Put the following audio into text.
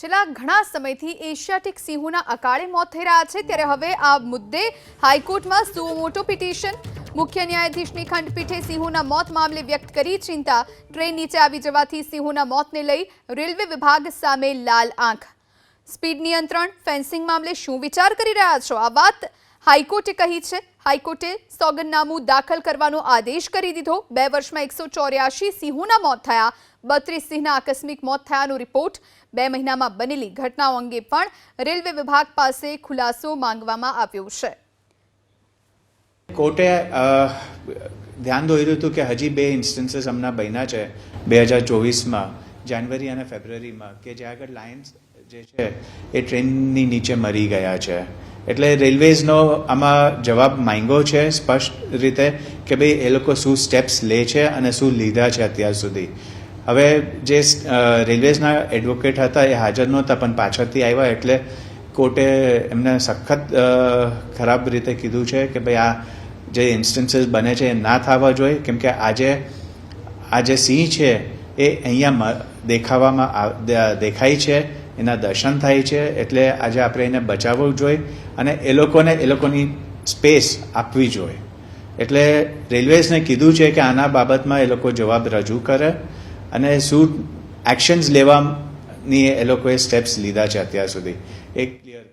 છેલ્લા ઘણા સમયથી એશિયાટિક સિંહોના અકાળે મોત થઈ રહ્યા છે. ત્યારે હવે આ મુદ્દે હાઈકોર્ટમાં સુમોટો પિટિશન. મુખ્ય ન્યાયાધીશની ખંડપીઠે સિંહોના મોત મામલે વ્યક્ત કરી ચિંતા. ટ્રેન નીચે આવી જવાથી સિંહોના મોતને લઈ રેલવે વિભાગ સામે લાલ આંખ. સ્પીડ નિયંત્રણ, ફેન્સિંગ મામલે શું વિચાર કરી રહ્યા છો? આ વાત હાઈકોર્ટે કહી છે, હાઈકોર્ટે સોગંદનામું દાખલ કરવાનો આદેશ કરી દીધો. બે વર્ષમાં એકસો ચોર્યાસી સિંહોના મોત થયા, બત્રીસ સિંહના આકસ્મિક મોત થયાનો રિપોર્ટ. બે મહિનામાં બનેલી ઘટનાઓ અંગે પણ રેલવે વિભાગ પાસે ખુલાસો માંગવામાં આવ્યો છે. કોર્ટે ધ્યાન દોર્યું હતું કે હજી બે ઇન્સ્ટન્સીસ હમણાં બન્યા છે, બે હજાર ચોવીસમાં, જાન્યુઆરી અને ફેબ્રુઆરીમાં, કે જ્યાં આગળ લાયન્સ જે છે, એ ટ્રેનની નીચે મરી ગયા છે. એટલે રેલવેઝનો આમાં જવાબ માંગ્યો છે સ્પષ્ટ રીતે કે ભાઈ એ લોકો શું સ્ટેપ્સ લે છે અને શું લીધા છે અત્યાર સુધી. હવે જે રેલવેઝના એડવોકેટ હતા એ હાજર નહોતા પણ પાછળથી આવ્યા એટલે કોર્ટે એમને સખત ખરાબ રીતે કીધું છે કે ભાઈ આ જે ઇન્સ્ટન્સીસ બને છે એ ના થવા જોઈએ. કેમ કે આજે, આ જે સિંહ છે એ અહીંયા દેખાવામાં દેખાય છે. એના દર્શન થાય છે, એટલે આજે આપણે એને બચાવવું જોઈએ અને એ લોકોને, એ લોકોની સ્પેસ આપવી જોઈએ. એટલે રેલવેઝને કીધું છે કે આના બાબતમાં એ લોકો જવાબ રજૂ કરે અને શું એક્શન્સ લેવાની એ લોકોએ સ્ટેપ્સ લીધા છે અત્યાર સુધી. એક ક્લિયર